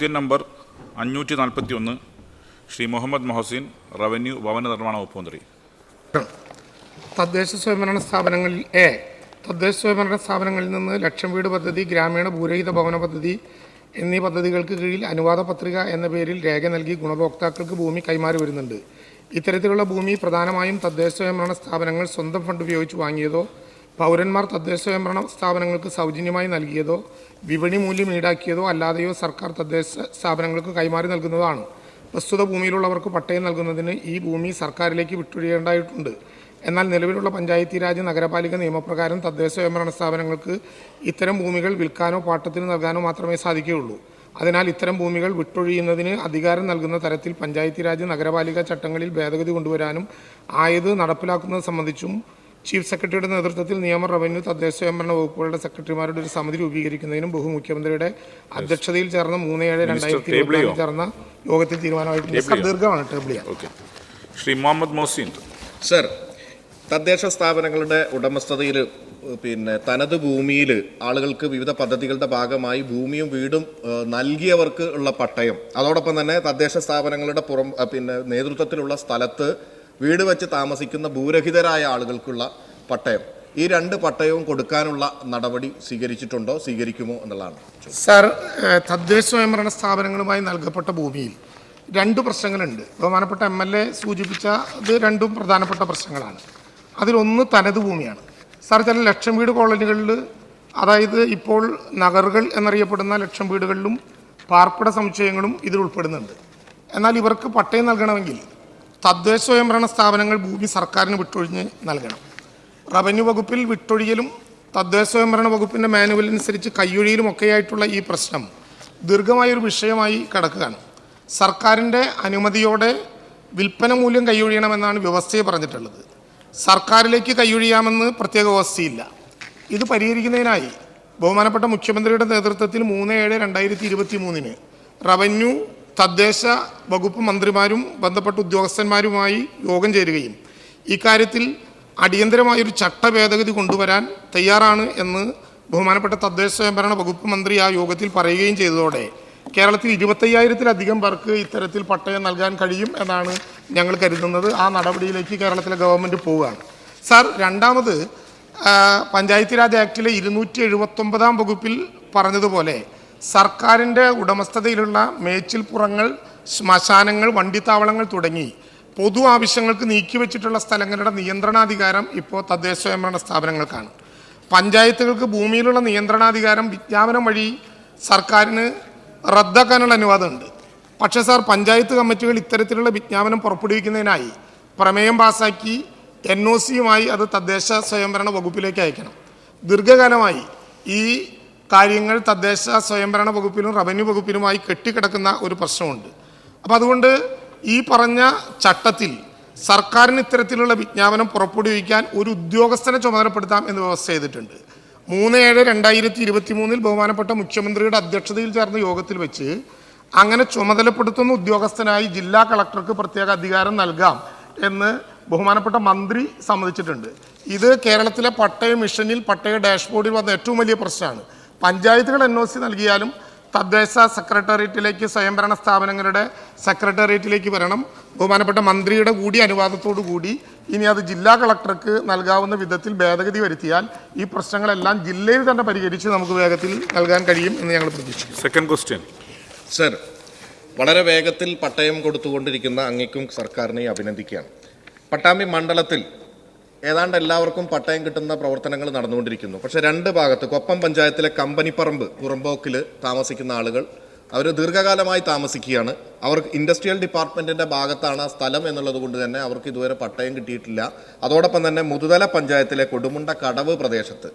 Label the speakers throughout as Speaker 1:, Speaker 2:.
Speaker 1: ചോദ്യം നമ്പർ അഞ്ഞൂറ്റി നാൽപ്പത്തി ഒന്ന് ശ്രീ മുഹമ്മദ് മൊഹസിൻ റവന്യൂ ഭവന നിർമ്മാണ വകുപ്പ് മന്ത്രി.
Speaker 2: തദ്ദേശ സ്വയംഭരണ സ്ഥാപനങ്ങളിൽ എ തദ്ദേശ സ്വയംഭരണ സ്ഥാപനങ്ങളിൽ നിന്ന് ലക്ഷം വീട് പദ്ധതി ഗ്രാമീണ ഭൂരഹിത ഭവന പദ്ധതി എന്നീ പദ്ധതികൾക്ക് കീഴിൽ അനുവാദ പത്രിക എന്ന പേരിൽ രേഖ നൽകി ഗുണഭോക്താക്കൾക്ക് ഭൂമി കൈമാറി വരുന്നുണ്ട്. ഇത്തരത്തിലുള്ള ഭൂമി പ്രധാനമായും തദ്ദേശ സ്വയംഭരണ സ്ഥാപനങ്ങൾ സ്വന്തം ഫണ്ട് ഉപയോഗിച്ച് വാങ്ങിയതോ പൗരന്മാർ തദ്ദേശ സ്വയംഭരണ സ്ഥാപനങ്ങൾക്ക് സൗജന്യമായി നൽകിയതോ വിപണി മൂല്യം ഈടാക്കിയതോ അല്ലാതെയോ സർക്കാർ തദ്ദേശ സ്ഥാപനങ്ങൾക്ക് കൈമാറി നൽകുന്നതാണ്. പ്രസ്തുത ഭൂമിയിലുള്ളവർക്ക് പട്ടയം നൽകുന്നതിന് ഈ ഭൂമി സർക്കാരിലേക്ക് വിട്ടൊഴിയേണ്ടതായിട്ടുണ്ട്. എന്നാൽ നിലവിലുള്ള പഞ്ചായത്തി രാജ് നഗരപാലിക നിയമപ്രകാരം തദ്ദേശ സ്വയംഭരണ സ്ഥാപനങ്ങൾക്ക് ഇത്തരം ഭൂമികൾ വിൽക്കാനോ പാട്ടത്തിന് നൽകാനോ മാത്രമേ സാധിക്കുകയുള്ളൂ. അതിനാൽ ഇത്തരം ഭൂമികൾ വിട്ടൊഴിയുന്നതിന് അധികാരം നൽകുന്ന തരത്തിൽ പഞ്ചായത്തി രാജ് നഗരപാലിക ചട്ടങ്ങളിൽ ഭേദഗതി കൊണ്ടുവരാനും ആയത് നടപ്പിലാക്കുന്നത് സംബന്ധിച്ചും ചീഫ് സെക്രട്ടറിയുടെ നേതൃത്വത്തിൽ നിയമ റവന്യൂ തദ്ദേശ സ്വയംഭരണ വകുപ്പുകളുടെ സെക്രട്ടറിമാരുടെ ഒരു സമിതി രൂപീകരിക്കുന്നതിനും ബഹുമുഖ്യമന്ത്രിയുടെ അധ്യക്ഷതയിൽ ചേർന്ന മൂന്ന് ഏഴ് രണ്ടായിരത്തി ഇരുപത്തിനാലിൽ ചേർന്ന യോഗത്തിൽ തീരുമാനമായിട്ടുണ്ട്. സർ, ദീർഘമാണ് ടേബിൾ ചെയ്യാൻ.
Speaker 1: ഓക്കെ. ശ്രീ മുഹമ്മദ് മോസിൻ
Speaker 3: സർ തദ്ദേശ സ്ഥാപനങ്ങളുടെ ഉടമസ്ഥതയിൽ പിന്നെ തനത് ഭൂമിയിൽ ആളുകൾക്ക് വിവിധ പദ്ധതികളുടെ ഭാഗമായി ഭൂമിയും വീടും നൽകിയവർക്ക് ഉള്ള പട്ടയം. അതോടൊപ്പം തന്നെ തദ്ദേശ സ്ഥാപനങ്ങളുടെ പുറം പിന്നെ നേതൃത്വത്തിലുള്ള സ്ഥലത്ത് വീട് വെച്ച് താമസിക്കുന്ന ഭൂരഹിതരായ ആളുകൾക്കുള്ള പട്ടയം. ഈ രണ്ട് പട്ടയവും കൊടുക്കാനുള്ള നടപടി സ്വീകരിച്ചിട്ടുണ്ടോ സ്വീകരിക്കുമോ എന്നുള്ളതാണ്
Speaker 2: സർ തദ്ദേശ സ്വയംഭരണ സ്ഥാപനങ്ങളുമായി നൽകപ്പെട്ട ഭൂമിയിൽ രണ്ട് പ്രശ്നങ്ങളുണ്ട്. ബഹുമാനപ്പെട്ട എം എൽ എ സൂചിപ്പിച്ച ഇത് രണ്ടും പ്രധാനപ്പെട്ട പ്രശ്നങ്ങളാണ്. അതിലൊന്ന് തനത് ഭൂമിയാണ്. സാർ ചില ലക്ഷം വീട് കോളനികളിൽ അതായത് ഇപ്പോൾ നഗറുകൾ എന്നറിയപ്പെടുന്ന ലക്ഷം വീടുകളിലും പാർപ്പിട സമുച്ചയങ്ങളും ഇതിൽ ഉൾപ്പെടുന്നുണ്ട്. എന്നാൽ ഇവർക്ക് പട്ടയം നൽകണമെങ്കിൽ തദ്ദേശ സ്വയംഭരണ സ്ഥാപനങ്ങൾ ഭൂമി സർക്കാരിന് വിട്ടൊഴിഞ്ഞ് നൽകണം. റവന്യൂ വകുപ്പിൽ വിട്ടൊഴിയലും തദ്ദേശ സ്വയംഭരണ വകുപ്പിന്റെ മാനുവൽ അനുസരിച്ച് കയ്യൊഴിയിലും ഒക്കെയായിട്ടുള്ള ഈ പ്രശ്നം ദീർഘമായൊരു വിഷയമായി കിടക്കുകയാണ്. സർക്കാരിന്റെ അനുമതിയോടെ വിൽപ്പന മൂല്യം കൈയൊഴിയണമെന്നാണ് വ്യവസ്ഥയെ പറഞ്ഞിട്ടുള്ളത്. സർക്കാരിലേക്ക് കൈയൊഴിയാമെന്ന് പ്രത്യേക വ്യവസ്ഥയില്ല. ഇത് പരിഹരിക്കുന്നതിനായി ബഹുമാനപ്പെട്ട മുഖ്യമന്ത്രിയുടെ നേതൃത്വത്തിൽ മൂന്ന് ഏഴ് രണ്ടായിരത്തി ഇരുപത്തി മൂന്നിന് റവന്യൂ തദ്ദേശ വകുപ്പ് മന്ത്രിമാരും ബന്ധപ്പെട്ട ഉദ്യോഗസ്ഥന്മാരുമായി യോഗം ചേരുകയും ഇക്കാര്യത്തിൽ അടിയന്തരമായൊരു ചട്ട ഭേദഗതി കൊണ്ടുവരാൻ തയ്യാറാണ് എന്ന് ബഹുമാനപ്പെട്ട തദ്ദേശ സ്വയംഭരണ വകുപ്പ് മന്ത്രി ആ യോഗത്തിൽ പറയുകയും ചെയ്തതോടെ കേരളത്തിൽ ഇരുപത്തയ്യായിരത്തിലധികം പേർക്ക് ഇത്തരത്തിൽ പട്ടയം നൽകാൻ കഴിയും എന്നാണ് ഞങ്ങൾ കരുതുന്നത്. ആ നടപടിയിലേക്ക് കേരളത്തിലെ ഗവൺമെന്റ് പോവുകയാണ്. സാർ രണ്ടാമത് പഞ്ചായത്തി രാജ് ആക്ടിലെ ഇരുന്നൂറ്റി എഴുപത്തൊമ്പതാം വകുപ്പിൽ പറഞ്ഞതുപോലെ സർക്കാരിന്റെ ഉടമസ്ഥതയിലുള്ള മേച്ചിൽപ്പുറങ്ങൾ ശ്മശാനങ്ങൾ വണ്ടിത്താവളങ്ങൾ തുടങ്ങി പൊതു ആവശ്യങ്ങൾക്ക് നീക്കിവെച്ചിട്ടുള്ള സ്ഥലങ്ങളുടെ നിയന്ത്രണാധികാരം ഇപ്പോൾ തദ്ദേശ സ്വയംഭരണ സ്ഥാപനങ്ങൾക്കാണ്. പഞ്ചായത്തുകൾക്ക് ഭൂമിയിലുള്ള നിയന്ത്രണാധികാരം വിജ്ഞാപനം വഴി സർക്കാരിന് റദ്ദാക്കാനുള്ള അനുവാദമുണ്ട്. പക്ഷേ സാർ പഞ്ചായത്ത് കമ്മിറ്റികൾ ഇത്തരത്തിലുള്ള വിജ്ഞാപനം പുറപ്പെടുവിക്കുന്നതിനായി പ്രമേയം പാസാക്കി എൻ ഒ സിയുമായി അത് തദ്ദേശ സ്വയംഭരണ വകുപ്പിലേക്ക് അയക്കണം. ദീർഘകാലമായി ഈ കാര്യങ്ങൾ തദ്ദേശ സ്വയംഭരണ വകുപ്പിലും റവന്യൂ വകുപ്പിലുമായി കെട്ടിക്കിടക്കുന്ന ഒരു പ്രശ്നമുണ്ട്. അപ്പോൾ അതുകൊണ്ട് ഈ പറഞ്ഞ ചട്ടത്തിൽ സർക്കാരിന് ഇത്തരത്തിലുള്ള വിജ്ഞാപനം പുറപ്പെടുവിക്കാൻ ഒരു ഉദ്യോഗസ്ഥനെ ചുമതലപ്പെടുത്താം എന്ന് വ്യവസ്ഥ ചെയ്തിട്ടുണ്ട്. മൂന്ന് ഏഴ് രണ്ടായിരത്തി ഇരുപത്തി മൂന്നിൽ ബഹുമാനപ്പെട്ട മുഖ്യമന്ത്രിയുടെ അധ്യക്ഷതയിൽ ചേർന്ന യോഗത്തിൽ വെച്ച് അങ്ങനെ ചുമതലപ്പെടുത്തുന്ന ഉദ്യോഗസ്ഥനായി ജില്ലാ കളക്ടർക്ക് പ്രത്യേക അധികാരം നൽകാം എന്ന് ബഹുമാനപ്പെട്ട മന്ത്രി സമ്മതിച്ചിട്ടുണ്ട്. ഇത് കേരളത്തിലെ പട്ടയ മിഷനിൽ പട്ടയ ഡാഷ്ബോർഡിൽ വന്ന ഏറ്റവും വലിയ പ്രശ്നമാണ്. പഞ്ചായത്തുകൾ എൻ ഒ സി നൽകിയാലും തദ്ദേശ സെക്രട്ടേറിയറ്റിലേക്ക് സ്വയംഭരണ സ്ഥാപനങ്ങളുടെ സെക്രട്ടേറിയറ്റിലേക്ക് വരണം. ബഹുമാനപ്പെട്ട മന്ത്രിയുടെ കൂടി അനുവാദത്തോടു കൂടി ഇനി അത് ജില്ലാ കളക്ടർക്ക് നൽകാവുന്ന വിധത്തിൽ ഭേദഗതി വരുത്തിയാൽ ഈ പ്രശ്നങ്ങളെല്ലാം ജില്ലയിൽ തന്നെ പരിഹരിച്ച് നമുക്ക് വേഗത്തിൽ നൽകാൻ കഴിയും എന്ന് ഞങ്ങൾ പ്രതീക്ഷിക്കുന്നു.
Speaker 1: സെക്കൻഡ് ക്വസ്റ്റ്യൻ
Speaker 3: സർ വളരെ വേഗത്തിൽ പട്ടയം കൊടുത്തുകൊണ്ടിരിക്കുന്ന അങ്ങേക്കും സർക്കാരിനെയും അഭിനന്ദിക്കുകയാണ്. പട്ടാമ്പി മണ്ഡലത്തിൽ ഏതാണ്ട് എല്ലാവർക്കും പട്ടയം കിട്ടുന്ന പ്രവർത്തനങ്ങൾ നടന്നുകൊണ്ടിരിക്കുന്നു. പക്ഷേ രണ്ട് ഭാഗത്ത് കൊപ്പം പഞ്ചായത്തിലെ കമ്പനിപ്പറമ്പ് പുറമ്പോക്കിൽ താമസിക്കുന്ന ആളുകൾ അവർ ദീർഘകാലമായി താമസിക്കുകയാണ്. അവർ ഇൻഡസ്ട്രിയൽ ഡിപ്പാർട്ട്മെന്റിന്റെ ഭാഗത്താണ് ആ സ്ഥലം എന്നുള്ളത് കൊണ്ട് തന്നെ അവർക്ക് ഇതുവരെ പട്ടയം കിട്ടിയിട്ടില്ല. അതോടൊപ്പം തന്നെ മുതുതല പഞ്ചായത്തിലെ കൊടുമുണ്ട കടവ് പ്രദേശത്ത്.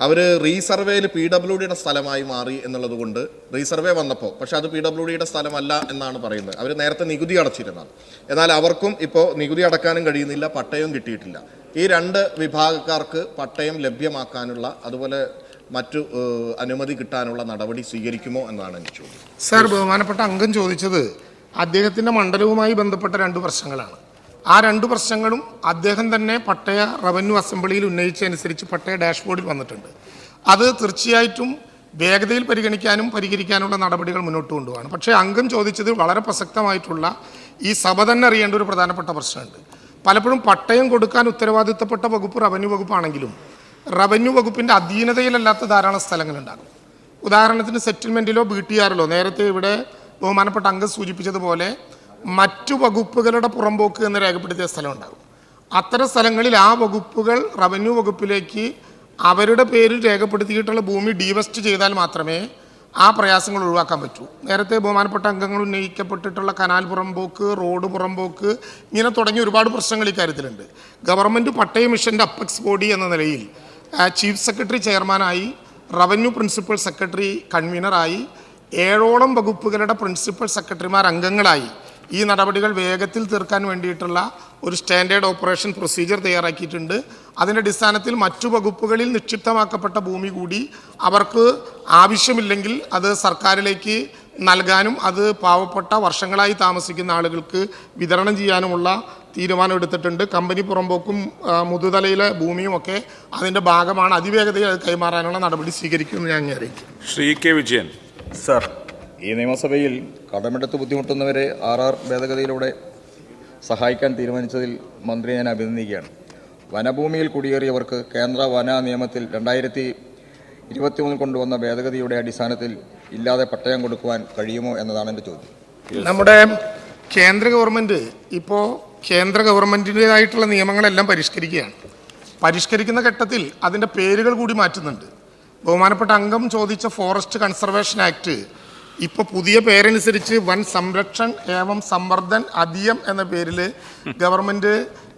Speaker 3: അവർ റീസർവേയിൽ പി ഡബ്ല്യു ഡിയുടെ സ്ഥലമായി മാറി എന്നുള്ളത് കൊണ്ട് റീസർവേ വന്നപ്പോൾ പക്ഷേ അത് പി ഡബ്ല്യു ഡിയുടെ സ്ഥലമല്ല എന്നാണ് പറയുന്നത്. അവർ നേരത്തെ നികുതി അടച്ചിരുന്നത്. എന്നാൽ അവർക്കും ഇപ്പോൾ നികുതി അടക്കാനും കഴിയുന്നില്ല പട്ടയവും കിട്ടിയിട്ടില്ല. ഈ രണ്ട് വിഭാഗക്കാർക്ക് പട്ടയം ലഭ്യമാക്കാനുള്ള അതുപോലെ മറ്റു അനുമതി കിട്ടാനുള്ള നടപടി സ്വീകരിക്കുമോ എന്നാണ് എനിക്ക്
Speaker 2: സാർ ബഹുമാനപ്പെട്ട അംഗം ചോദിച്ചത് അദ്ദേഹത്തിന്റെ മണ്ഡലവുമായി ബന്ധപ്പെട്ട രണ്ട് പ്രശ്നങ്ങളാണ്. ആ രണ്ട് പ്രശ്നങ്ങളും അദ്ദേഹം തന്നെ പട്ടയ റവന്യൂ അസംബ്ലിയിൽ ഉന്നയിച്ചതനുസരിച്ച് പട്ടയ ഡാഷ്ബോർഡിൽ വന്നിട്ടുണ്ട്. അത് തീർച്ചയായിട്ടും വേഗതയിൽ പരിഗണിക്കാനും പരിഹരിക്കാനുള്ള നടപടികൾ മുന്നോട്ട് കൊണ്ടുപോകാണ് പക്ഷേ അംഗം ചോദിച്ചത് വളരെ പ്രസക്തമായിട്ടുള്ള ഈ സഭ തന്നെ അറിയേണ്ട ഒരു പ്രധാനപ്പെട്ട പ്രശ്നമുണ്ട്. പലപ്പോഴും പട്ടയം കൊടുക്കാൻ ഉത്തരവാദിത്തപ്പെട്ട വകുപ്പ് റവന്യൂ വകുപ്പാണെങ്കിലും റവന്യൂ വകുപ്പിന്റെ അധീനതയിലല്ലാത്ത ധാരാളം സ്ഥലങ്ങളുണ്ടാകും. ഉദാഹരണത്തിന് സെറ്റിൽമെന്റിലോ ബി ടി ആറിലോ നേരത്തെ ഇവിടെ ബഹുമാനപ്പെട്ട അംഗം സൂചിപ്പിച്ചതുപോലെ മറ്റു വകുപ്പുകളുടെ പുറമ്പോക്ക് എന്ന് രേഖപ്പെടുത്തിയ സ്ഥലമുണ്ടാകും. അത്തരം സ്ഥലങ്ങളിൽ ആ വകുപ്പുകൾ റവന്യൂ വകുപ്പിലേക്ക് അവരുടെ പേരിൽ രേഖപ്പെടുത്തിയിട്ടുള്ള ഭൂമി ഡീവെസ്റ്റ് ചെയ്താൽ മാത്രമേ ആ പ്രയാസങ്ങൾ ഒഴിവാക്കാൻ പറ്റൂ. നേരത്തെ ബഹുമാനപ്പെട്ട അംഗങ്ങൾ ഉന്നയിക്കപ്പെട്ടിട്ടുള്ള കനാൽ പുറമ്പോക്ക് റോഡ് പുറമ്പോക്ക് ഇങ്ങനെ തുടങ്ങിയ ഒരുപാട് പ്രശ്നങ്ങൾ ഇക്കാര്യത്തിലുണ്ട് ഗവൺമെന്റ് പട്ടയ മിഷന്റെ അപ്പെക്സ് ബോഡി എന്ന നിലയിൽ ചീഫ് സെക്രട്ടറി ചെയർമാനായി റവന്യൂ പ്രിൻസിപ്പൽ സെക്രട്ടറി കൺവീനറായി ഏഴോളം വകുപ്പുകളുടെ പ്രിൻസിപ്പൽ സെക്രട്ടറിമാർ അംഗങ്ങളായി ഈ നടപടികൾ വേഗത്തിൽ തീർക്കാൻ വേണ്ടിയിട്ടുള്ള ഒരു സ്റ്റാൻഡേർഡ് ഓപ്പറേഷൻ പ്രൊസീജിയർ തയ്യാറാക്കിയിട്ടുണ്ട്. അതിന്റെ അടിസ്ഥാനത്തിൽ മറ്റു വകുപ്പുകളിൽ നിക്ഷിപ്തമാക്കപ്പെട്ട ഭൂമി കൂടി അവർക്ക് ആവശ്യമില്ലെങ്കിൽ അത് സർക്കാരിലേക്ക് നൽകാനും അത് പാവപ്പെട്ട വർഷങ്ങളായി താമസിക്കുന്ന ആളുകൾക്ക് വിതരണം ചെയ്യാനുമുള്ള തീരുമാനം എടുത്തിട്ടുണ്ട്. കമ്പനി പുറമ്പോക്കും മുതുതലയിലെ ഭൂമിയും ഒക്കെ അതിന്റെ ഭാഗമാണ്. അതിവേഗതയിൽ അത് കൈമാറാനുള്ള നടപടി സ്വീകരിക്കുമെന്ന് ഞാൻ അറിയിക്കും
Speaker 1: ശ്രീ കെ വിജയൻ.
Speaker 4: സർ ഈ നിയമസഭയിൽ കടമെടുത്ത് ബുദ്ധിമുട്ടുന്നവരെ ആർ ആർ ഭേദഗതിയിലൂടെ സഹായിക്കാൻ തീരുമാനിച്ചതിൽ മന്ത്രി ഞാൻ അഭിനന്ദിക്കുകയാണ്. വനഭൂമിയിൽ കുടിയേറിയവർക്ക് കേന്ദ്ര വന നിയമത്തിൽ രണ്ടായിരത്തി ഇരുപത്തിമൂന്നിൽ കൊണ്ടുവന്ന ഭേദഗതിയുടെ അടിസ്ഥാനത്തിൽ ഇല്ലാതെ പട്ടയം കൊടുക്കുവാൻ കഴിയുമോ എന്നതാണ് എന്റെ ചോദ്യം.
Speaker 2: നമ്മുടെ കേന്ദ്ര ഗവൺമെന്റ് ഇപ്പോൾ കേന്ദ്ര ഗവൺമെന്റിന്റെതായിട്ടുള്ള നിയമങ്ങളെല്ലാം പരിഷ്കരിക്കുകയാണ്. പരിഷ്കരിക്കുന്ന ഘട്ടത്തിൽ അതിന്റെ പേരുകൾ കൂടി മാറ്റുന്നുണ്ട്. ബഹുമാനപ്പെട്ട അംഗം ചോദിച്ച ഫോറസ്റ്റ് കൺസർവേഷൻ ആക്ട് ഇപ്പോൾ പുതിയ പേരനുസരിച്ച് വൻ സംരക്ഷൺ ഏവം സമ്മർദ്ദൻ അധിയം എന്ന പേരിൽ ഗവൺമെന്റ്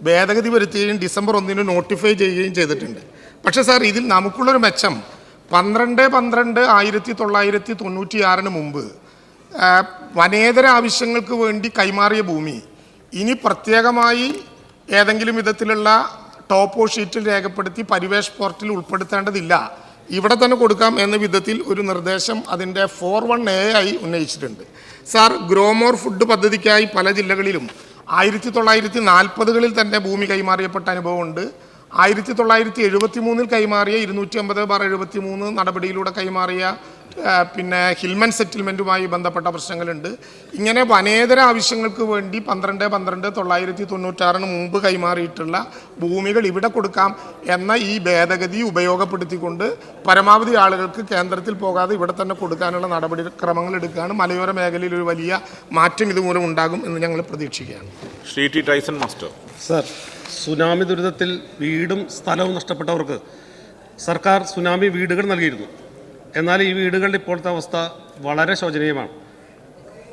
Speaker 2: ഭേദഗതി വരുത്തുകയും ഡിസംബർ ഒന്നിന് നോട്ടിഫൈ ചെയ്യുകയും ചെയ്തിട്ടുണ്ട്. പക്ഷേ സാർ ഇതിൽ നമുക്കുള്ളൊരു മെച്ചം. പന്ത്രണ്ട് പന്ത്രണ്ട് ആയിരത്തി തൊള്ളായിരത്തി തൊണ്ണൂറ്റിയാറിന് മുമ്പ് വനേതര ആവശ്യങ്ങൾക്ക് വേണ്ടി കൈമാറിയ ഭൂമി. ഇനി പ്രത്യേകമായി ഏതെങ്കിലും വിധത്തിലുള്ള ടോപ്പോ ഷീറ്റിൽ രേഖപ്പെടുത്തി പരിവേഷ് പോർട്ടിൽ ഉൾപ്പെടുത്തേണ്ടതില്ല. ഇവിടെ തന്നെ കൊടുക്കാം എന്ന വിധത്തിൽ ഒരു നിർദ്ദേശം അതിന്റെ ഫോർ വൺ എ ആയി ഉന്നയിച്ചിട്ടുണ്ട്. സാർ ഗ്രോമോർ ഫുഡ് പദ്ധതിക്കായി പല ജില്ലകളിലും ആയിരത്തി തൊള്ളായിരത്തി നാൽപ്പതുകളിൽ തന്നെ ഭൂമി കൈമാറിയപ്പെട്ട അനുഭവമുണ്ട്. ആയിരത്തി തൊള്ളായിരത്തി എഴുപത്തി മൂന്നിൽ കൈമാറിയ ഇരുന്നൂറ്റി അമ്പത് ബാർ എഴുപത്തി മൂന്ന് നടപടിയിലൂടെ കൈമാറിയ പിന്നെ ഹിൽമൻ സെറ്റിൽമെന്റുമായി ബന്ധപ്പെട്ട പ്രശ്നങ്ങളുണ്ട്. ഇങ്ങനെ വനേതര ആവശ്യങ്ങൾക്ക് വേണ്ടി പന്ത്രണ്ട് പന്ത്രണ്ട് തൊള്ളായിരത്തി തൊണ്ണൂറ്റാറിന് മുമ്പ് കൈമാറിയിട്ടുള്ള ഭൂമികൾ ഇവിടെ കൊടുക്കാം എന്ന ഈ ഭേദഗതി ഉപയോഗപ്പെടുത്തിക്കൊണ്ട് പരമാവധി ആളുകൾക്ക് കേന്ദ്രത്തിൽ പോകാതെ ഇവിടെ തന്നെ കൊടുക്കാനുള്ള നടപടിക്രമങ്ങൾ എടുക്കുകയാണ്. മലയോര മേഖലയിൽ ഒരു വലിയ മാറ്റം ഇതുമൂലം ഉണ്ടാകും എന്ന് ഞങ്ങൾ പ്രതീക്ഷിക്കുകയാണ്.
Speaker 1: Shri T Tyson master.
Speaker 5: Sir tsunami ദുരിതത്തിൽ വീടും സ്ഥലവും നഷ്ടപ്പെട്ടവർക്ക് സർക്കാർ സുനാമി വീടുകൾ നൽകിയിരുന്നു. എന്നാൽ ഈ വീടുകളുടെ ഇപ്പോഴത്തെ അവസ്ഥ വളരെ ശോചനീയമാണ്.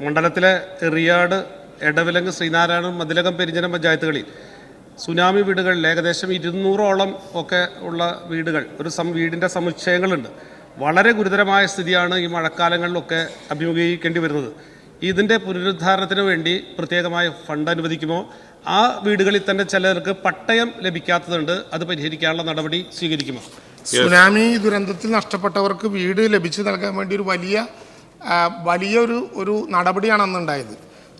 Speaker 5: മണ്ഡലത്തിലെ എറിയാട് എടവിലങ്ങ് ശ്രീനാരായണൻ മതിലകം പെരിഞ്ഞനം പഞ്ചായത്തുകളിൽ സുനാമി വീടുകളിൽ ഏകദേശം ഇരുന്നൂറോളം ഒക്കെ ഉള്ള വീടുകൾ ഒരു സം വീടിന്റെ സമുച്ചയങ്ങളുണ്ട്. വളരെ ഗുരുതരമായ സ്ഥിതിയാണ് ഈ മഴക്കാലങ്ങളിലൊക്കെ അഭിമുഖീകരിക്കേണ്ടി വരുന്നത്. ഇതിന്റെ പുനരുദ്ധാരണത്തിന് വേണ്ടി പ്രത്യേകമായ ഫണ്ട് അനുവദിക്കുമോ? ആ വീടുകളിൽ തന്നെ ചിലർക്ക് പട്ടയം ലഭിക്കാത്തതുണ്ട് അത് പരിഹരിക്കാനുള്ള നടപടി സ്വീകരിക്കുമോ?
Speaker 2: സുനാമി ദുരന്തത്തിൽ നഷ്ടപ്പെട്ടവർക്ക് വീട് ലഭിച്ചു നൽകാൻ വേണ്ടി ഒരു വലിയ വലിയൊരു ഒരു നടപടിയാണ് അന്നുണ്ടായത്.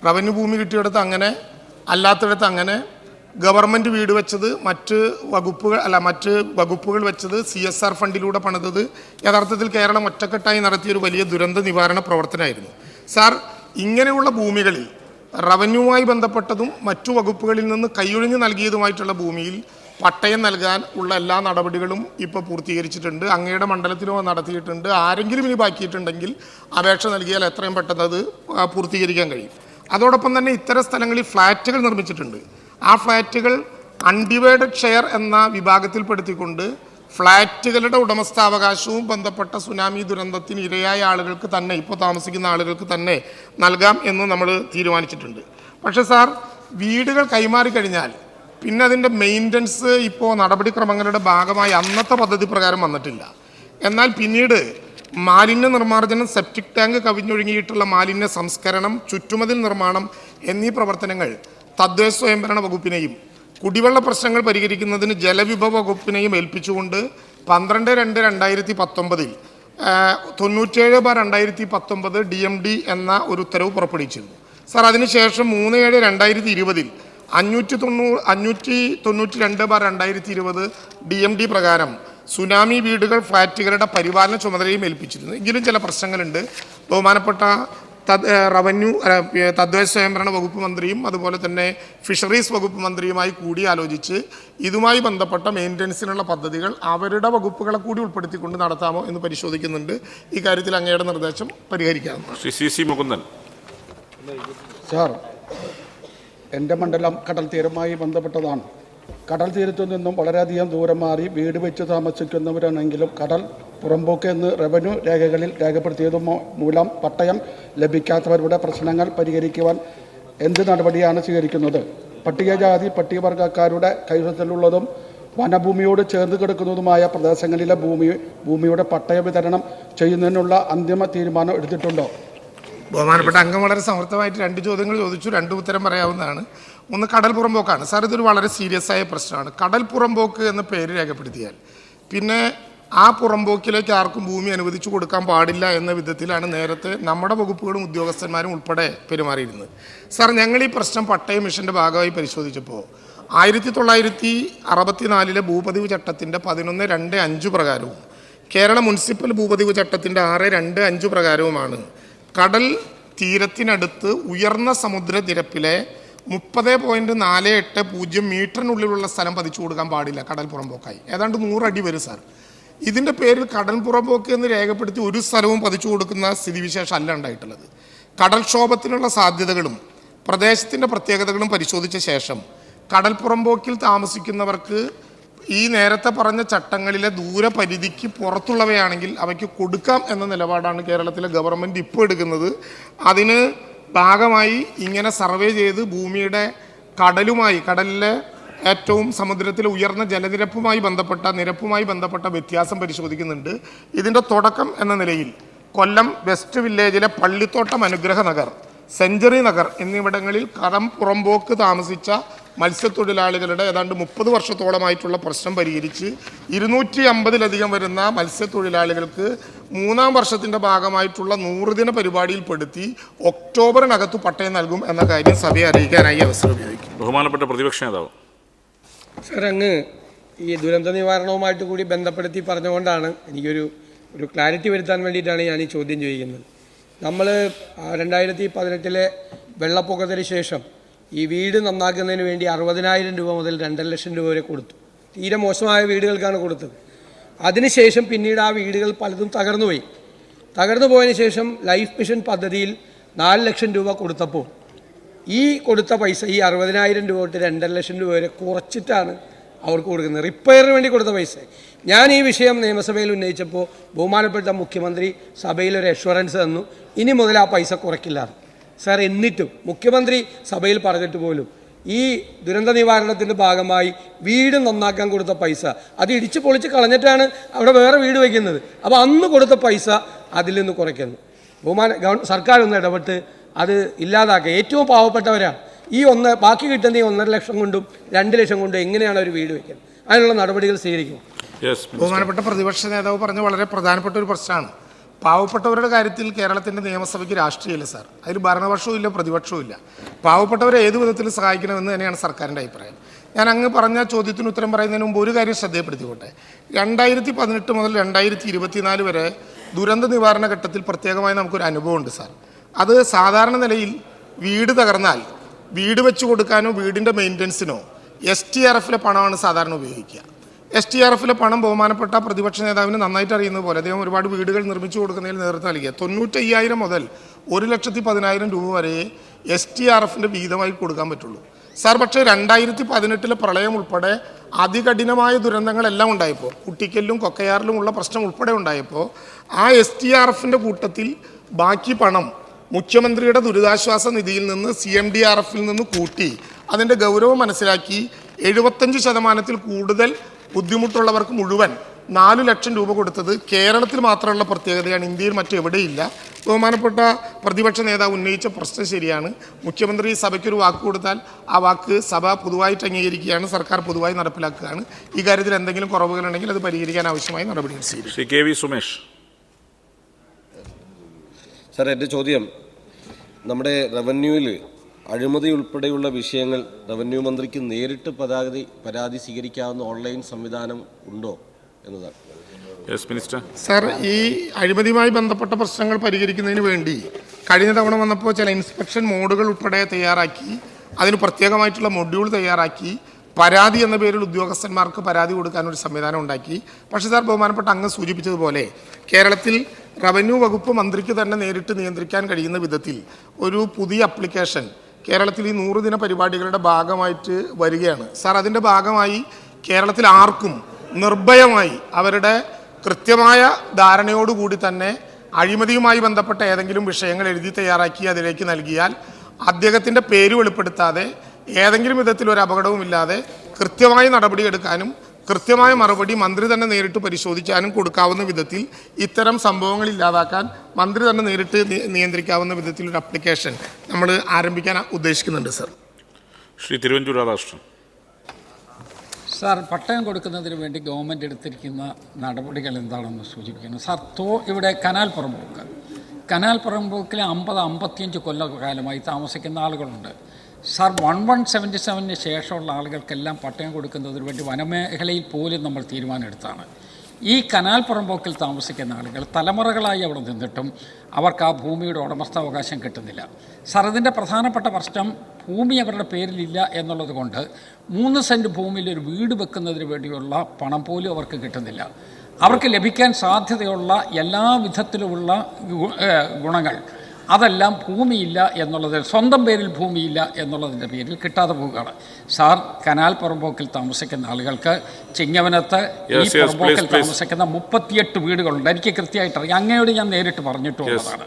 Speaker 2: റവന്യൂ ഭൂമി കിട്ടിയെടുത്ത് അങ്ങനെ അല്ലാത്തിടത്ത് അങ്ങനെ ഗവൺമെന്റ് വീട് വെച്ചത് മറ്റ് വകുപ്പുകൾ അല്ല മറ്റ് വകുപ്പുകൾ വെച്ചത് സി എസ് ആർ ഫണ്ടിലൂടെ പണിതത് യഥാർത്ഥത്തിൽ കേരളം ഒറ്റക്കെട്ടായി നടത്തിയ ഒരു വലിയ ദുരന്ത നിവാരണ പ്രവർത്തനമായിരുന്നു. സാർ ഇങ്ങനെയുള്ള ഭൂമികളിൽ റവന്യൂവുമായി ബന്ധപ്പെട്ടതും മറ്റു വകുപ്പുകളിൽ നിന്ന് കൈയൊഴിഞ്ഞ് നൽകിയതുമായിട്ടുള്ള ഭൂമിയിൽ പട്ടയം നൽകാൻ ഉള്ള എല്ലാ നടപടികളും ഇപ്പോൾ പൂർത്തീകരിച്ചിട്ടുണ്ട്. അങ്ങയുടെ മണ്ഡലത്തിലോ നടത്തിയിട്ടുണ്ട്. ആരെങ്കിലും ഇനി ബാക്കിയിട്ടുണ്ടെങ്കിൽ അപേക്ഷ നൽകിയാൽ എത്രയും പെട്ടെന്ന് അത് പൂർത്തീകരിക്കാൻ കഴിയും. അതോടൊപ്പം തന്നെ ഇത്തരം സ്ഥലങ്ങളിൽ ഫ്ലാറ്റുകൾ നിർമ്മിച്ചിട്ടുണ്ട്. ആ ഫ്ലാറ്റുകൾ അൺഡിവൈഡഡ് ഷെയർ എന്ന വിഭാഗത്തിൽപ്പെടുത്തിക്കൊണ്ട് ഫ്ലാറ്റുകളുടെ ഉടമസ്ഥാവകാശവും ബന്ധപ്പെട്ട സുനാമി ദുരന്തത്തിന് ഇരയായ ആളുകൾക്ക് തന്നെ ഇപ്പോൾ താമസിക്കുന്ന ആളുകൾക്ക് തന്നെ നൽകാം എന്ന് നമ്മൾ തീരുമാനിച്ചിട്ടുണ്ട്. പക്ഷേ സാർ വീടുകൾ കൈമാറി കഴിഞ്ഞാൽ പിന്നെ അതിന്റെ മെയിന്റനൻസ് ഇപ്പോൾ നടപടിക്രമങ്ങളുടെ ഭാഗമായി അന്നത്തെ പദ്ധതി പ്രകാരം വന്നിട്ടില്ല. എന്നാൽ പിന്നീട് മാലിന്യ നിർമ്മാർജനം സെപ്റ്റിക് ടാങ്ക് കവിഞ്ഞൊഴുകിയിട്ടുള്ള മാലിന്യ സംസ്കരണം ചുറ്റുമതിൽ നിർമ്മാണം എന്നീ പ്രവർത്തനങ്ങൾ തദ്ദേശ സ്വയംഭരണ വകുപ്പിനെയും കുടിവെള്ള പ്രശ്നങ്ങൾ പരിഹരിക്കുന്നതിന് ജലവിഭവ വകുപ്പിനെയും ഏൽപ്പിച്ചുകൊണ്ട് പന്ത്രണ്ട് രണ്ട് രണ്ടായിരത്തി പത്തൊമ്പതിൽ തൊണ്ണൂറ്റേഴ് ബാർ രണ്ടായിരത്തി പത്തൊമ്പത് ഡി എം ഡി എന്ന ഒരു ഉത്തരവ് പുറപ്പെടുവിച്ചിരുന്നു. സാർ അതിനുശേഷം മൂന്ന് ഏഴ് രണ്ടായിരത്തി ഇരുപതിൽ അഞ്ഞൂറ്റി തൊണ്ണൂറ് അഞ്ഞൂറ്റി തൊണ്ണൂറ്റി രണ്ട് ബാർ രണ്ടായിരത്തി ഇരുപത് ഡി എം ഡി പ്രകാരം സുനാമി വീടുകൾ ഫ്ലാറ്റുകളുടെ പരിപാലന ചുമതലയും ഏൽപ്പിച്ചിരുന്നു. എങ്കിലും ചില പ്രശ്നങ്ങളുണ്ട്. ബഹുമാനപ്പെട്ട റവന്യൂ തദ്ദേശ സ്വയംഭരണ വകുപ്പ് മന്ത്രിയും അതുപോലെ തന്നെ ഫിഷറീസ് വകുപ്പ് മന്ത്രിയുമായി കൂടിയാലോചിച്ച് ഇതുമായി ബന്ധപ്പെട്ട മെയിന്റനൻസിനുള്ള പദ്ധതികൾ അവരുടെ വകുപ്പുകളെ കൂടി ഉൾപ്പെടുത്തിക്കൊണ്ട് നടത്താമോ എന്ന് പരിശോധിക്കുന്നുണ്ട്. ഈ കാര്യത്തിൽ അങ്ങയുടെ നിർദ്ദേശം പരിഹരിക്കാവുന്നതാണ്
Speaker 1: Shri C C Mukundan.
Speaker 6: Sir എന്റെ മണ്ഡലം കടൽ തീരമായി ബന്ധപ്പെട്ടതാണ്. കടൽ തീരത്തു നിന്നും വളരെയധികം ദൂരം മാറി വീട് വെച്ച് താമസിക്കുന്നവരാണെങ്കിലും കടൽ പുറമ്പോക്ക് എന്ന് റവന്യൂ രേഖകളിൽ രേഖപ്പെടുത്തിയത് മൂലം പട്ടയം ലഭിക്കാത്തവരുടെ പ്രശ്നങ്ങൾ പരിഹരിക്കുവാൻ എന്ത് നടപടിയാണ് സ്വീകരിക്കുന്നത്? പട്ടികജാതി പട്ടികവർഗക്കാരുടെ കൈവശത്തിലുള്ളതും വനഭൂമിയോട് ചേർന്ന് കിടക്കുന്നതുമായ പ്രദേശങ്ങളിലെ ഭൂമി ഭൂമിയുടെ പട്ടയ വിതരണം ചെയ്യുന്നതിനുള്ള അന്തിമ തീരുമാനം എടുത്തിട്ടുണ്ടോ?
Speaker 2: ബഹുമാനപ്പെട്ട അംഗം വളരെ സമർത്ഥമായിട്ട് രണ്ട് ചോദ്യങ്ങൾ ചോദിച്ചു രണ്ട് ഉത്തരം പറയാവുന്നതാണ്. ഒന്ന് കടൽ പുറമ്പോക്കാണ് സാർ ഇതൊരു വളരെ സീരിയസ് ആയ പ്രശ്നമാണ്. കടൽ പുറമ്പോക്ക് എന്ന പേര് രേഖപ്പെടുത്തിയാൽ പിന്നെ ആ പുറമ്പോക്കിലേക്ക് ആർക്കും ഭൂമി അനുവദിച്ചു കൊടുക്കാൻ പാടില്ല എന്ന വിധത്തിലാണ് നേരത്തെ നമ്മുടെ വകുപ്പുകളും ഉദ്യോഗസ്ഥന്മാരും ഉൾപ്പെടെ പെരുമാറിയിരുന്നത്. സാർ ഞങ്ങൾ ഈ പ്രശ്നം പട്ടയ മിഷന്റെ ഭാഗമായി പരിശോധിച്ചപ്പോൾ ആയിരത്തി തൊള്ളായിരത്തി അറുപത്തിനാലിലെ ഭൂപതിവ് ചട്ടത്തിന്റെ പതിനൊന്ന് രണ്ട് അഞ്ച് പ്രകാരവും കേരള മുനിസിപ്പൽ ഭൂപതിവ് ചട്ടത്തിന്റെ ആറ് രണ്ട് അഞ്ച് പ്രകാരവുമാണ് കടൽ തീരത്തിനടുത്ത് ഉയർന്ന സമുദ്രനിരപ്പിലെ മുപ്പത് പോയിന്റ് നാല് എട്ട് പൂജ്യം മീറ്ററിനുള്ളിലുള്ള സ്ഥലം പതിച്ചു കൊടുക്കാൻ പാടില്ല കടൽ പുറമ്പോക്കായി. ഏതാണ്ട് നൂറടി വരും സാർ. ഇതിന്റെ പേരിൽ കടൽ പുറമ്പോക്ക് എന്ന് രേഖപ്പെടുത്തി ഒരു സ്ഥലവും പതിച്ചു കൊടുക്കുന്ന സ്ഥിതിവിശേഷം അല്ല ഉണ്ടായിട്ടുള്ളത്. കടൽക്ഷോഭത്തിനുള്ള സാധ്യതകളും പ്രദേശത്തിന്റെ പ്രത്യേകതകളും പരിശോധിച്ച ശേഷം കടൽ പുറമ്പോക്കിൽ താമസിക്കുന്നവർക്ക് ഈ നേരത്തെ പറഞ്ഞ ചട്ടങ്ങളിലെ ദൂരപരിധിക്ക് പുറത്തുള്ളവയാണെങ്കിൽ അവയ്ക്ക് കൊടുക്കാം എന്ന നിലപാടാണ് കേരളത്തിലെ ഗവൺമെന്റ് ഇപ്പോൾ എടുക്കുന്നത്. അതിന് ഭാഗമായി ഇങ്ങനെ സർവേ ചെയ്ത് ഭൂമിയുടെ കടലുമായി കടലിലെ ഏറ്റവും സമുദ്രത്തിലെ ഉയർന്ന ജലനിരപ്പുമായി ബന്ധപ്പെട്ട നിരപ്പുമായി ബന്ധപ്പെട്ട വ്യത്യാസം പരിശോധിക്കുന്നുണ്ട്. ഇതിന്റെ തുടക്കം എന്ന നിലയിൽ കൊല്ലം വെസ്റ്റ് വില്ലേജിലെ പള്ളിത്തോട്ടം അനുഗ്രഹ നഗർ സെഞ്ചുറി നഗർ എന്നിവിടങ്ങളിൽ കടം പുറമ്പോക്ക് താമസിച്ച മത്സ്യത്തൊഴിലാളികളുടെ ഏതാണ്ട് മുപ്പത് വർഷത്തോളമായിട്ടുള്ള പ്രശ്നം പരിഹരിച്ച് ഇരുന്നൂറ്റി അമ്പതിലധികം വരുന്ന മത്സ്യത്തൊഴിലാളികൾക്ക് മൂന്നാം വർഷത്തിന്റെ ഭാഗമായിട്ടുള്ള നൂറുദിന പരിപാടിയിൽപ്പെടുത്തി ഒക്ടോബറിനകത്ത് പട്ടയം നൽകും എന്ന കാര്യം സഭയെ അറിയിക്കാനായി അവസരം ഉപയോഗിക്കും.
Speaker 1: ബഹുമാനപ്പെട്ട പ്രതിപക്ഷ നേതാവ്.
Speaker 7: സർ അങ്ങ് ഈ ദുരന്ത നിവാരണവുമായിട്ട് കൂടി ബന്ധപ്പെടുത്തി പറഞ്ഞുകൊണ്ടാണ് എനിക്കൊരു ഒരു ക്ലാരിറ്റി വരുത്താൻ വേണ്ടിയിട്ടാണ് ഞാൻ ഈ ചോദ്യം ചോദിക്കുന്നത്. നമ്മൾ രണ്ടായിരത്തി പതിനെട്ടിലെ വെള്ളപ്പൊക്കത്തിന് ശേഷം ഈ വീട് നന്നാക്കുന്നതിന് വേണ്ടി അറുപതിനായിരം രൂപ മുതൽ രണ്ടര ലക്ഷം രൂപ വരെ കൊടുത്തു. തീരെ മോശമായ വീടുകൾക്കാണ് കൊടുത്തത്. അതിനുശേഷം പിന്നീട് ആ വീടുകൾ പലതും തകർന്നുപോയി. തകർന്നു പോയതിന് ശേഷം ലൈഫ് മിഷൻ പദ്ധതിയിൽ നാല് ലക്ഷം രൂപ കൊടുത്തപ്പോൾ ഈ കൊടുത്ത പൈസ ഈ അറുപതിനായിരം രൂപ തൊട്ട് രണ്ടര ലക്ഷം രൂപ വരെ കുറച്ചിട്ടാണ് അവർക്ക് കൊടുക്കുന്നത്. റിപ്പയറിന് വേണ്ടി കൊടുത്ത പൈസ. ഞാൻ ഈ വിഷയം നിയമസഭയിൽ ഉന്നയിച്ചപ്പോൾ ബഹുമാനപ്പെട്ട മുഖ്യമന്ത്രി സഭയിൽ ഒരു അഷുറൻസ് തന്നു. ഇനി മുതൽ ആ പൈസ കുറയ്ക്കില്ല. സാർ എന്നിട്ടും മുഖ്യമന്ത്രി സഭയിൽ പറഞ്ഞിട്ട് പോലും ഈ ദുരന്ത നിവാരണത്തിന്റെ ഭാഗമായി വീട് നന്നാക്കാൻ കൊടുത്ത പൈസ അത് ഇടിച്ച് പൊളിച്ച് കളഞ്ഞിട്ടാണ് അവിടെ വേറെ വീട് വയ്ക്കുന്നത് അപ്പോൾ അന്ന് കൊടുത്ത പൈസ അതിൽ നിന്ന് കുറയ്ക്കുന്നു. ബഹുമാന ഗവൺ സർക്കാർ ഒന്ന് ഇടപെട്ട് അത് ഇല്ലാതാക്കുക. ഏറ്റവും പാവപ്പെട്ടവരാണ്. ഈ ഒന്ന് ബാക്കി കിട്ടുന്ന ഈ ഒന്നര ലക്ഷം കൊണ്ടും രണ്ട് ലക്ഷം കൊണ്ടും എങ്ങനെയാണ് ഒരു വീട് വയ്ക്കുന്നത് അതിനുള്ള നടപടികൾ സ്വീകരിക്കും
Speaker 2: ബഹുമാനപ്പെട്ട പ്രതിപക്ഷ നേതാവ് പറഞ്ഞ വളരെ പ്രധാനപ്പെട്ട ഒരു പ്രശ്നമാണ്. പാവപ്പെട്ടവരുടെ കാര്യത്തിൽ കേരളത്തിന്റെ നിയമസഭയ്ക്ക് രാഷ്ട്രീയമില്ല സാർ. അതിൽ ഭരണപക്ഷവും ഇല്ല പ്രതിപക്ഷവും ഇല്ല പാവപ്പെട്ടവരെ ഏത് വിധത്തിൽ സഹായിക്കണമെന്ന് തന്നെയാണ് സർക്കാരിന്റെ അഭിപ്രായം. ഞാൻ അങ്ങ് പറഞ്ഞ ചോദ്യത്തിന് ഉത്തരം പറയുന്നതിന് മുമ്പ് ഒരു കാര്യം ശ്രദ്ധയപ്പെടുത്തിക്കോട്ടെ രണ്ടായിരത്തി പതിനെട്ട് മുതൽ രണ്ടായിരത്തി ഇരുപത്തിനാല് വരെ ദുരന്ത നിവാരണ ഘട്ടത്തിൽ പ്രത്യേകമായി നമുക്കൊരു അനുഭവമുണ്ട് സാർ. അത് സാധാരണ നിലയിൽ വീട് തകർന്നാൽ വീട് വെച്ച് കൊടുക്കാനോ വീടിന്റെ മെയിന്റനൻസിനോ എസ് ടി ആർ എഫിലെ പണമാണ് സാധാരണ ഉപയോഗിക്കുക. എസ് ടി ആർ എഫിലെ പണം ബഹുമാനപ്പെട്ട പ്രതിപക്ഷ നേതാവിന് നന്നായിട്ട് അറിയുന്നത് പോലെ അദ്ദേഹം ഒരുപാട് വീടുകൾ നിർമ്മിച്ചു കൊടുക്കുന്നതിൽ നേതൃത്വം നൽകിയ തൊണ്ണൂറ്റയ്യായിരം മുതൽ ഒരു ലക്ഷത്തി പതിനായിരം രൂപ വരെ എസ് ടി ആർ എഫിന്റെ വീതമായി കൊടുക്കാൻ പറ്റുള്ളൂ. സാർ പക്ഷേ രണ്ടായിരത്തി പതിനെട്ടിലെ പ്രളയം ഉൾപ്പെടെ അതികഠിനമായ ദുരന്തങ്ങളെല്ലാം ഉണ്ടായപ്പോൾ കൊക്കയാറിലും കൊക്കയാറിലുമുള്ള പ്രശ്നം ഉൾപ്പെടെ ഉണ്ടായപ്പോൾ ആ എസ് ടി ആർ എഫിന്റെ കൂട്ടത്തിൽ ബാക്കി പണം മുഖ്യമന്ത്രിയുടെ ദുരിതാശ്വാസ നിധിയിൽ നിന്ന് സി എം ഡി ആർ എഫിൽ നിന്ന് കൂട്ടി അതിന്റെ ഗൗരവം മനസ്സിലാക്കി എഴുപത്തഞ്ച് ശതമാനത്തിൽ കൂടുതൽ ബുദ്ധിമുട്ടുള്ളവർക്ക് മുഴുവൻ നാല് ലക്ഷം രൂപ കൊടുത്തത് കേരളത്തിൽ മാത്രമുള്ള പ്രത്യേകതയാണ്. ഇന്ത്യയിൽ മറ്റെവിടെയില്ല. ബഹുമാനപ്പെട്ട പ്രതിപക്ഷ നേതാവ് ഉന്നയിച്ച പ്രശ്നം ശരിയാണ്. മുഖ്യമന്ത്രി സഭയ്ക്കൊരു വാക്ക് കൊടുത്താൽ ആ വാക്ക് സഭ പൊതുവായിട്ട് അംഗീകരിക്കുകയാണ്. സർക്കാർ പൊതുവായി നടപ്പിലാക്കുകയാണ്. ഈ കാര്യത്തിൽ എന്തെങ്കിലും കുറവുകളുണ്ടെങ്കിൽ അത് പരിഹരിക്കാൻ ആവശ്യമായ നടപടികൾ
Speaker 1: Shri K V Sumesh.
Speaker 8: Sir എന്റെ ചോദ്യം. നമ്മുടെ റവന്യൂവിൽ അഴിമതി ഉൾപ്പെടെയുള്ള വിഷയങ്ങൾ റവന്യൂ മന്ത്രിക്ക് നേരിട്ട് പരാതി പരാതി സ്വീകരിക്കാവുന്ന ഓൺലൈൻ സംവിധാനം ഉണ്ടോ എന്നതാണ്.
Speaker 1: യെസ് മിനിസ്റ്റർ
Speaker 2: സർ ഈ അഴിമതിയുമായി ബന്ധപ്പെട്ട പ്രശ്നങ്ങൾ പരിഹരിക്കുന്നതിന് വേണ്ടി കഴിഞ്ഞ തവണ വന്നപ്പോൾ ചില ഇൻസ്പെക്ഷൻ മോഡുകൾ ഉൾപ്പെടെ തയ്യാറാക്കി അതിന് പ്രത്യേകമായിട്ടുള്ള മൊഡ്യൂൾ തയ്യാറാക്കി പരാതി എന്ന പേരിൽ ഉദ്യോഗസ്ഥന്മാർക്ക് പരാതി കൊടുക്കാൻ ഒരു സംവിധാനം ഉണ്ടാക്കി. പക്ഷേ സാർ ബഹുമാനപ്പെട്ട അങ്ങ് സൂചിപ്പിച്ചതുപോലെ കേരളത്തിൽ റവന്യൂ വകുപ്പ് മന്ത്രിക്ക് തന്നെ നേരിട്ട് നിയന്ത്രിക്കാൻ കഴിയുന്ന വിധത്തിൽ ഒരു പുതിയ അപ്ലിക്കേഷൻ കേരളത്തിൽ ഈ നൂറ് ദിന പരിപാടികളുടെ ഭാഗമായിട്ട് വരികയാണ്. സാർ അതിന്റെ ഭാഗമായി കേരളത്തിൽ ആർക്കും നിർഭയമായി അവരുടെ കൃത്യമായ ധാരണയോടുകൂടി തന്നെ അഴിമതിയുമായി ബന്ധപ്പെട്ട ഏതെങ്കിലും വിഷയങ്ങൾ എഴുതി തയ്യാറാക്കി അതിലേക്ക് നൽകിയാൽ അദ്ദേഹത്തിന്റെ പേര് വെളിപ്പെടുത്താതെ ഏതെങ്കിലും വിധത്തിൽ ഒരു അപകടവുമില്ലാതെ കൃത്യമായി നടപടിയെടുക്കാനും കൃത്യമായ മറുപടി മന്ത്രി തന്നെ നേരിട്ട് പരിശോധിക്കാനും കൊടുക്കാവുന്ന വിധത്തിൽ ഇത്തരം സംഭവങ്ങൾ ഇല്ലാതാക്കാൻ മന്ത്രി തന്നെ നേരിട്ട് നിയന്ത്രിക്കാവുന്ന വിധത്തിൽ ഒരു അപ്ലിക്കേഷൻ നമ്മൾ ആരംഭിക്കാൻ ഉദ്ദേശിക്കുന്നുണ്ട് സർ
Speaker 1: ശ്രീ തിരുവഞ്ചൂർ രാധാകൃഷ്ണൻ.
Speaker 9: സാർ പട്ടയം കൊടുക്കുന്നതിന് വേണ്ടി ഗവൺമെന്റ് എടുത്തിരിക്കുന്ന നടപടികൾ എന്താണെന്ന് സൂചിപ്പിക്കുന്നു. സാർ തോ ഇവിടെ കനാൽ പുറമ്പോക്ക് കനാൽ പുറമ്പോക്കിൽ അമ്പത് അമ്പത്തിയഞ്ച് കൊല്ലകാലമായി താമസിക്കുന്ന ആളുകളുണ്ട്. സാർ വൺ വൺ സെവന്റി സെവനിന് ശേഷമുള്ള ആളുകൾക്കെല്ലാം പട്ടയം കൊടുക്കുന്നതിന് വേണ്ടി വനമേഖലയിൽ പോലും നമ്മൾ തീരുമാനമെടുത്താണ്. ഈ കനാൽ പുറമ്പോക്കിൽ താമസിക്കുന്ന ആളുകൾ തലമുറകളായി അവിടെ നിന്നിട്ടും അവർക്ക് ആ ഭൂമിയുടെ ഉടമസ്ഥാവകാശം കിട്ടുന്നില്ല. സാർ ഇതിന്റെ പ്രധാനപ്പെട്ട പ്രശ്നം ഭൂമി അവരുടെ പേരിലില്ല എന്നുള്ളത് കൊണ്ട് മൂന്ന് സെന്റ് ഭൂമിയിൽ ഒരു വീട് വെക്കുന്നതിന് വേണ്ടിയുള്ള പണം പോലും അവർക്ക് കിട്ടുന്നില്ല. അവർക്ക് ലഭിക്കാൻ സാധ്യതയുള്ള എല്ലാ വിധത്തിലുമുള്ള ഗുണങ്ങൾ അതെല്ലാം ഭൂമിയില്ല എന്നുള്ളതിന് സ്വന്തം പേരിൽ ഭൂമിയില്ല എന്നുള്ളതിന്റെ പേരിൽ കിട്ടാതെ പോവുകയാണ്. സാർ കനാൽ പുറമ്പോക്കിൽ താമസിക്കുന്ന ആളുകൾക്ക് ചിങ്ങവനത്ത് ഈ പുറമ്പോക്കിൽ. താമസിക്കുന്ന മുപ്പത്തിയെട്ട് വീടുകളുണ്ട്. എനിക്ക് കൃത്യമായിട്ട് അറിയാം. അങ്ങയോട് ഞാൻ നേരിട്ട് പറഞ്ഞിട്ടുള്ളതാണ്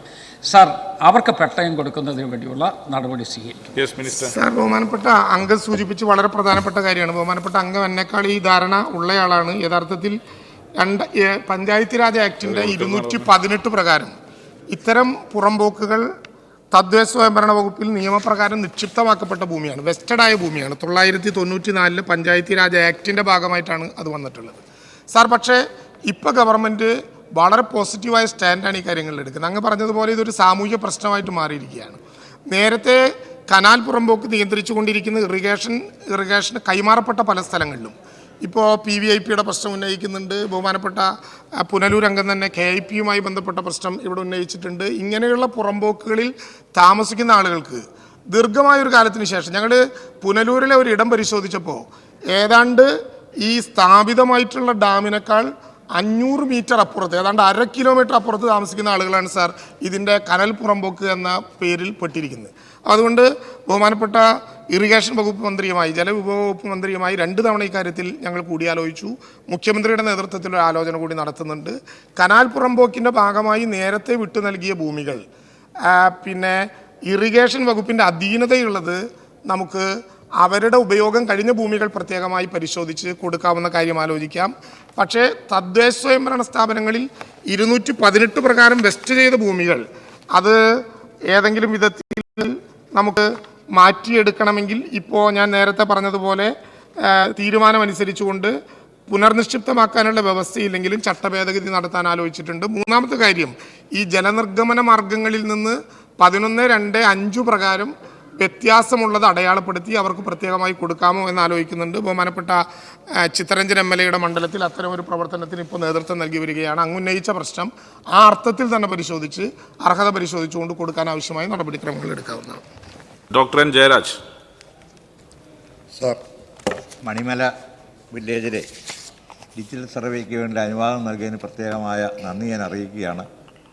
Speaker 9: സാർ അവർക്ക് പെട്ടയം കൊടുക്കുന്നതിന് വേണ്ടിയുള്ള നടപടി സ്വീകരിക്കും.
Speaker 1: യെസ് മിനിസ്റ്റർ
Speaker 2: സാർ ബഹുമാനപ്പെട്ട അംഗം സൂചിപ്പിച്ച് വളരെ പ്രധാനപ്പെട്ട കാര്യമാണ്. ബഹുമാനപ്പെട്ട അംഗം എന്നെക്കാൾ ഈ ധാരണ ഉള്ളയാളാണ്. യഥാർത്ഥത്തിൽ രണ്ട് പഞ്ചായത്ത് രാജ് ആക്ടിന്റെ ഇരുന്നൂറ്റി പതിനെട്ട് പ്രകാരം ഇത്തരം പുറമ്പോക്കുകൾ തദ്ദേശ സ്വയംഭരണ വകുപ്പിൽ നിയമപ്രകാരം നിക്ഷിപ്തമാക്കപ്പെട്ട ഭൂമിയാണ് വെസ്റ്റഡായ ഭൂമിയാണ്. തൊള്ളായിരത്തി തൊണ്ണൂറ്റി നാലിൽ പഞ്ചായത്തി രാജ് ആക്ടിന്റെ ഭാഗമായിട്ടാണ് അത് വന്നിട്ടുള്ളത്. സാർ പക്ഷേ ഇപ്പോൾ ഗവൺമെന്റ് വളരെ പോസിറ്റീവായ സ്റ്റാൻഡാണ് ഈ കാര്യങ്ങളിൽ എടുക്കുന്നത്. അങ്ങ് പറഞ്ഞതുപോലെ ഇതൊരു സാമൂഹ്യ പ്രശ്നമായിട്ട് മാറിയിരിക്കുകയാണ്. നേരത്തെ കനാൽ പുറമ്പോക്ക് നിയന്ത്രിച്ചുകൊണ്ടിരിക്കുന്ന ഇറിഗേഷൻ ഇറിഗേഷന് കൈമാറപ്പെട്ട പല സ്ഥലങ്ങളിലും ഇപ്പോൾ പി വി ഐ പിയുടെ പ്രശ്നം ഉന്നയിക്കുന്നുണ്ട്. ബഹുമാനപ്പെട്ട അംഗം തന്നെ കെ ഐ പിയുമായി ബന്ധപ്പെട്ട പ്രശ്നം ഇവിടെ ഉന്നയിച്ചിട്ടുണ്ട്. ഇങ്ങനെയുള്ള പുറമ്പോക്കുകളിൽ താമസിക്കുന്ന ആളുകൾക്ക് ദീർഘമായ ഒരു കാലത്തിന് ശേഷം ഞങ്ങൾ പുനലൂരിലെ ഒരു ഇടം പരിശോധിച്ചപ്പോൾ ഏതാണ്ട് ഈ സ്ഥാപിതമായിട്ടുള്ള ഡാമിനേക്കാൾ അഞ്ഞൂറ് മീറ്റർ അപ്പുറത്ത് ഏതാണ്ട് അര കിലോമീറ്റർ അപ്പുറത്ത് താമസിക്കുന്ന ആളുകളാണ് സാർ ഇതിന്റെ കനൽ പുറമ്പോക്ക് എന്ന പേരിൽ പെട്ടിരിക്കുന്നത്. അതുകൊണ്ട് ബഹുമാനപ്പെട്ട ഇറിഗേഷൻ വകുപ്പ് മന്ത്രിയുമായി ജലവിഭവ വകുപ്പ് മന്ത്രിയുമായി രണ്ട് തവണ ഇക്കാര്യത്തിൽ ഞങ്ങൾ കൂടിയാലോചിച്ചു. മുഖ്യമന്ത്രിയുടെ നേതൃത്വത്തിൽ ഒരു ആലോചന കൂടി നടത്തുന്നുണ്ട്. കനാൽ പുറമ്പോക്കിന്റെ ഭാഗമായി നേരത്തെ വിട്ടു നൽകിയ ഭൂമികൾ പിന്നെ ഇറിഗേഷൻ വകുപ്പിന്റെ അധീനതയുള്ളത് നമുക്ക് അവരുടെ ഉപയോഗം കഴിഞ്ഞ ഭൂമികൾ പ്രത്യേകമായി പരിശോധിച്ച് കൊടുക്കാവുന്ന കാര്യം ആലോചിക്കാം. പക്ഷേ തദ്ദേശ സ്വയംഭരണ സ്ഥാപനങ്ങളിൽ ഇരുന്നൂറ്റി പതിനെട്ട് പ്രകാരം വെസ്റ്റ് ചെയ്ത ഭൂമികൾ അത് ഏതെങ്കിലും വിധത്തിൽ നമുക്ക് മാറ്റിയെടുക്കണമെങ്കിൽ ഇപ്പോൾ ഞാൻ നേരത്തെ പറഞ്ഞതുപോലെ തീരുമാനമനുസരിച്ചുകൊണ്ട് പുനർനിക്ഷിപ്തമാക്കാനുള്ള വ്യവസ്ഥയില്ലെങ്കിലും ചട്ടഭേദഗതി നടത്താൻ ആലോചിച്ചിട്ടുണ്ട്. മൂന്നാമത്തെ കാര്യം ഈ ജലനിർഗമന മാർഗങ്ങളിൽ നിന്ന് പതിനൊന്ന് രണ്ട് അഞ്ചു പ്രകാരം വ്യത്യാസമുള്ളത് അടയാളപ്പെടുത്തി അവർക്ക് പ്രത്യേകമായി കൊടുക്കാമോ എന്ന് ആലോചിക്കുന്നുണ്ട്. ബഹുമാനപ്പെട്ട ചിത്തരഞ്ജൻ എം എൽ എയുടെ മണ്ഡലത്തിൽ അത്തരം ഒരു പ്രവർത്തനത്തിന് ഇപ്പോൾ നേതൃത്വം നൽകി വരികയാണ്. അങ്ങ് ഉന്നയിച്ച പ്രശ്നം ആ അർത്ഥത്തിൽ തന്നെ പരിശോധിച്ച് അർഹത പരിശോധിച്ചുകൊണ്ട് കൊടുക്കാൻ ആവശ്യമായ നടപടിക്രമങ്ങൾ എടുക്കാവുന്നതാണ്.
Speaker 1: Doctor N Jayaraj.
Speaker 10: Sir Manimala വില്ലേജിലെ ഡിജിറ്റൽ സർവേക്ക് വേണ്ടി അനുവാദം നൽകിയതിന് പ്രത്യേകമായ നന്ദി ഞാൻ അറിയിക്കുകയാണ്.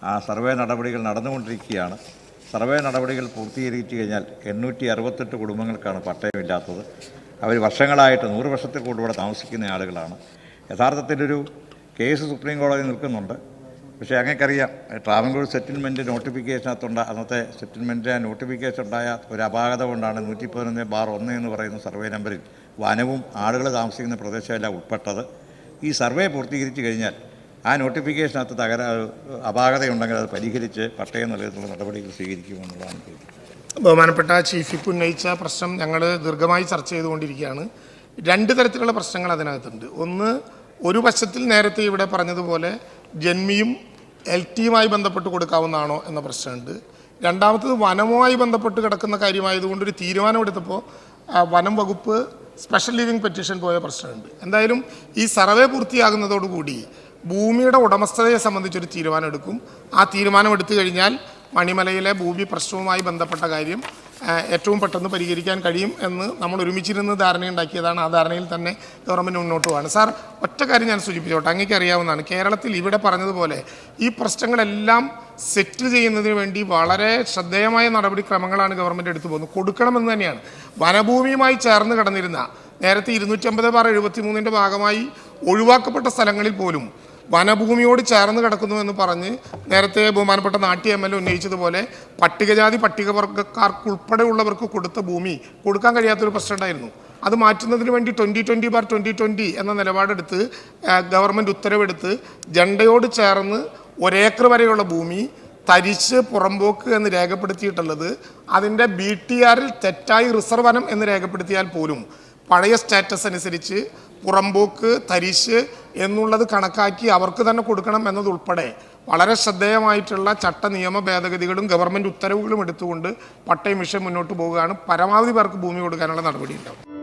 Speaker 10: ആ സർവേ നടപടികൾ നടന്നുകൊണ്ടിരിക്കുകയാണ്. സർവേ നടപടികൾ പൂർത്തീകരിച്ചു കഴിഞ്ഞാൽ എണ്ണൂറ്റി അറുപത്തെട്ട് കുടുംബങ്ങൾക്കാണ് പട്ടയമില്ലാത്തത്. അവർ വർഷങ്ങളായിട്ട് നൂറ് വർഷത്തിൽ കൂടുതൽ താമസിക്കുന്ന ആളുകളാണ്. യഥാർത്ഥത്തിലൊരു കേസ് സുപ്രീം കോടതി നിൽക്കുന്നുണ്ട്. പക്ഷേ അങ്ങേക്കറിയാം ട്രാവൻകൂർ സെറ്റിൽമെന്റ് നോട്ടിഫിക്കേഷനകത്തുണ്ട അന്നത്തെ സെറ്റിൽമെന്റ് നോട്ടിഫിക്കേഷൻ ഉണ്ടായ ഒരു അപാകത കൊണ്ടാണ് നൂറ്റി പതിനൊന്ന് ബാർ ഒന്ന് എന്ന് പറയുന്ന സർവേ നമ്പറിൽ വനവും ആളുകൾ താമസിക്കുന്ന പ്രദേശമെല്ലാം ഉൾപ്പെട്ടത്. ഈ സർവേ പൂർത്തീകരിച്ച് കഴിഞ്ഞാൽ ആ നോട്ടിഫിക്കേഷനകത്ത് തകരാ അപാകതയുണ്ടെങ്കിൽ അത് പരിഹരിച്ച് പട്ടയം നൽകുന്ന നടപടികൾ സ്വീകരിക്കുമെന്നുള്ളതാണ്
Speaker 2: ബഹുമാനപ്പെട്ട ചീഫ് വിപ്പ് ഉന്നയിച്ച പ്രശ്നം ഞങ്ങൾ ദീർഘമായി ചർച്ച ചെയ്തുകൊണ്ടിരിക്കുകയാണ്. രണ്ട് തരത്തിലുള്ള പ്രശ്നങ്ങൾ അതിനകത്തുണ്ട്. ഒന്ന് ഒരു വശത്തിൽ നേരത്തെ ഇവിടെ പറഞ്ഞതുപോലെ ജന്മിയും എൽ ടിയുമായി ബന്ധപ്പെട്ട് കൊടുക്കാവുന്നതാണോ എന്ന പ്രശ്നമുണ്ട്. രണ്ടാമത്തത് വനവുമായി ബന്ധപ്പെട്ട് കിടക്കുന്ന കാര്യമായതുകൊണ്ട് ഒരു തീരുമാനമെടുത്തപ്പോൾ വനം വകുപ്പ് സ്പെഷ്യൽ ലീവിങ് പെറ്റീഷൻ പോയ പ്രശ്നമുണ്ട്. എന്തായാലും ഈ സർവേ പൂർത്തിയാകുന്നതോടുകൂടി ഭൂമിയുടെ ഉടമസ്ഥതയെ സംബന്ധിച്ചൊരു തീരുമാനം എടുക്കും. ആ തീരുമാനം എടുത്തു കഴിഞ്ഞാൽ മണിമലയിലെ ഭൂമി പ്രശ്നവുമായി ബന്ധപ്പെട്ട കാര്യം ഏറ്റവും പെട്ടെന്ന് പരിഹരിക്കാൻ കഴിയും എന്ന് നമ്മൾ ഒരുമിച്ചിരുന്ന് ധാരണയുണ്ടാക്കിയതാണ്. ആ ധാരണയിൽ തന്നെ ഗവൺമെന്റ് മുന്നോട്ട് പോവാണ്. സാർ ഒറ്റ കാര്യം ഞാൻ സൂചിപ്പിച്ചോട്ടെ. അങ്ങേക്ക് അറിയാവുന്നതാണ്. കേരളത്തിൽ ഇവിടെ പറഞ്ഞതുപോലെ ഈ പ്രശ്നങ്ങളെല്ലാം സെറ്റിൽ ചെയ്യുന്നതിന് വേണ്ടി വളരെ ശ്രദ്ധേയമായ നടപടിക്രമങ്ങളാണ് ഗവൺമെന്റ് എടുത്തു പോകുന്നത്. കൊടുക്കണമെന്ന് തന്നെയാണ്. വനഭൂമിയുമായി ചേർന്ന് കിടന്നിരുന്ന നേരത്തെ ഇരുന്നൂറ്റമ്പത് ബാർ എഴുപത്തി മൂന്നിന്റെ ഭാഗമായി ഒഴിവാക്കപ്പെട്ട സ്ഥലങ്ങളിൽ പോലും വനഭൂമിയോട് ചേർന്ന് കിടക്കുന്നു എന്ന് പറഞ്ഞ് നേരത്തെ ബഹുമാനപ്പെട്ട നാട്ടി എം എൽ എ ഉന്നയിച്ചതുപോലെ പട്ടികജാതി പട്ടികവർഗക്കാർക്കുൾപ്പെടെയുള്ളവർക്ക് കൊടുത്ത ഭൂമി കൊടുക്കാൻ കഴിയാത്തൊരു പ്രശ്നം അത് മാറ്റുന്നതിന് വേണ്ടി twenty twenty bar twenty twenty എന്ന നിലപാടെടുത്ത് ഗവൺമെന്റ് ഉത്തരവെടുത്ത് ജണ്ടയോട് ചേർന്ന് ഒരേക്കർ വരെയുള്ള ഭൂമി തരിച്ച് പുറമ്പോക്ക് എന്ന് രേഖപ്പെടുത്തിയിട്ടുള്ളത് അതിന്റെ ബി ടി ആറിൽ തെറ്റായി റിസർവനം വനം എന്ന് രേഖപ്പെടുത്തിയാൽ പോലും പഴയ സ്റ്റാറ്റസ് അനുസരിച്ച് പുറമ്പോക്ക് തരിശ് എന്നുള്ളത് കണക്കാക്കി അവർക്ക് തന്നെ കൊടുക്കണം എന്നതുൾപ്പെടെ വളരെ ശ്രദ്ധേയമായിട്ടുള്ള ചട്ട നിയമ ഭേദഗതികളും ഗവൺമെന്റ് ഉത്തരവുകളും എടുത്തുകൊണ്ട് പട്ടയ മിഷൻ മുന്നോട്ട് പോവുകയാണ്. പരമാവധി പേർക്ക് ഭൂമി കൊടുക്കാനുള്ള നടപടി ഉണ്ടാവും